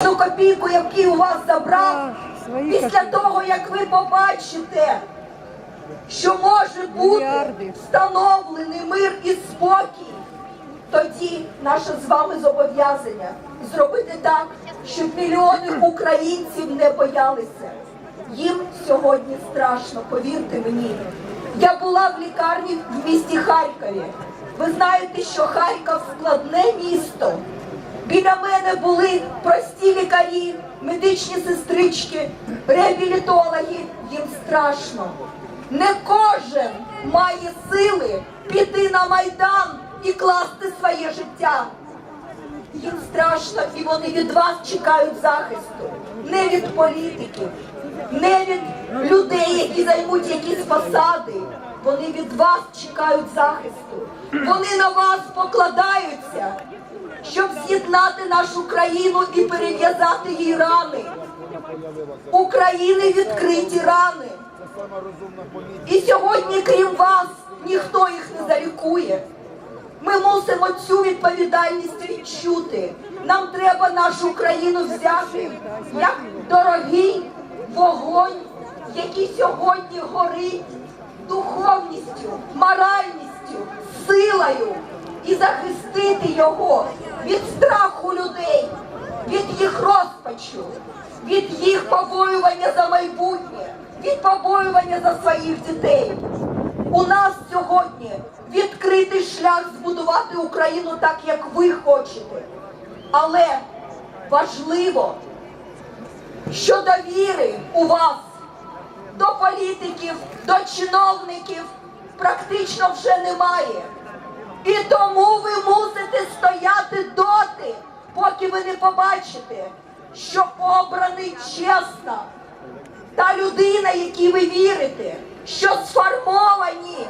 Ту копійку, яку у вас забрав, після того, як ви побачите, що може бути встановлений мир і спокій, тоді наше з вами зобов'язання зробити так, щоб мільйони українців не боялися. Їм сьогодні страшно, повірте мені. Я була в лікарні в місті Харкові. Ви знаєте, що Харків складне місто. Біля мене були прості лікарі, медичні сестрички, реабілітологи. Їм страшно. Не кожен має сили піти на майдан і класти своє життя. Їм страшно, і вони від вас чекають захисту. Не від політиків, не від людей, які займуть якісь посади. Вони від вас чекають захисту. Вони на вас покладаються, щоб з'єднати нашу країну і перев'язати їй рани. України відкриті рани. І сьогодні, крім вас, ніхто їх не залікує. Ми мусимо цю відповідальність відчути. Нам треба нашу країну взяти як дорогий вогонь, який сьогодні горить духовністю, моральністю, силою і захистити його від страху людей, від їх розпачу, від їх побоювання за майбутнє, від побоювання за своїх дітей. У нас сьогодні відкритий шлях збудувати Україну так, як ви хочете. Але важливо, що довіри у вас до політиків, до чиновників практично вже немає. І тому ви мусите стояти доти, поки ви не побачите, що обраний чесно та людина, якій ви вірите, що сформовані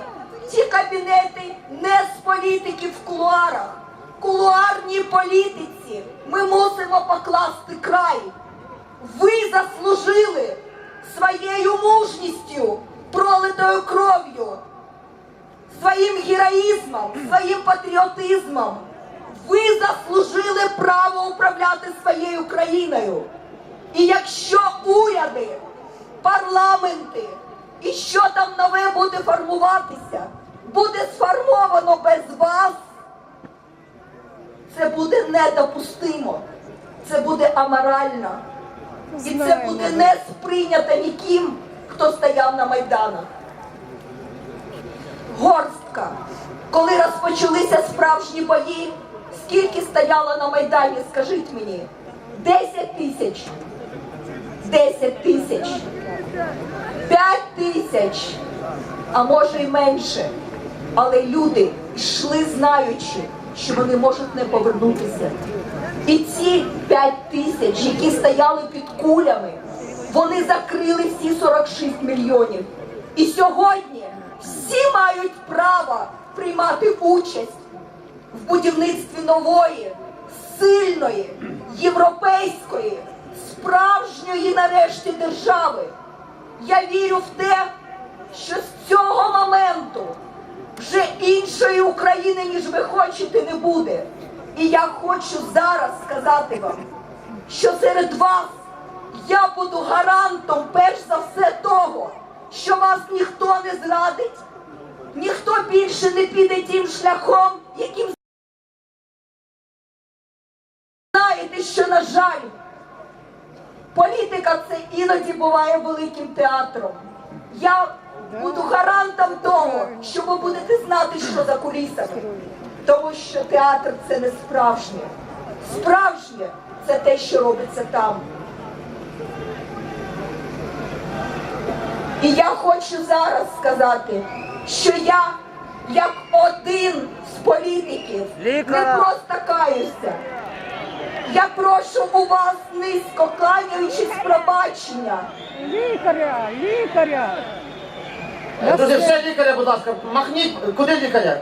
ці кабінети не з політиків в кулуарах. Кулуарній політиці ми мусимо покласти край. Ви заслужили своєю мужністю, своїм героїзмом, своїм патріотизмом. Ви заслужили право управляти своєю країною. І якщо уряди, парламенти і що там нове буде формуватися, буде сформовано без вас, це буде недопустимо, це буде аморально. І це буде не сприйнято ніким, хто стояв на майданах. Горстка. Коли розпочалися справжні бої, скільки стояло на Майдані, скажіть мені? 10 тисяч. 10 тисяч. 5 тисяч. А може й менше. Але люди йшли знаючи, що вони можуть не повернутися. І ці 5 тисяч, які стояли під кулями, вони закрили всі 46 мільйонів. І сьогодні всі мають право приймати участь в будівництві нової, сильної, європейської, справжньої нарешті держави. Я вірю в те, що з цього моменту вже іншої України, ніж ви хочете, не буде. І я хочу зараз сказати вам, що серед вас я буду гарантом перш за все того, що вас ніхто не зрадить, ніхто більше не піде тим шляхом, яким знаєте, що, на жаль, політика це іноді буває великим театром. Я буду гарантом того, що ви будете знати, що за кулісами. Тому що театр це не справжнє. Справжнє це те, що робиться там. І я хочу зараз сказати, що я, як один з політиків, не просто каюся. Я прошу у вас низько кланяючись пробачення. Лікаря, лікаря. Друзі, все лікаря, будь ласка, махніть, куди лікаря?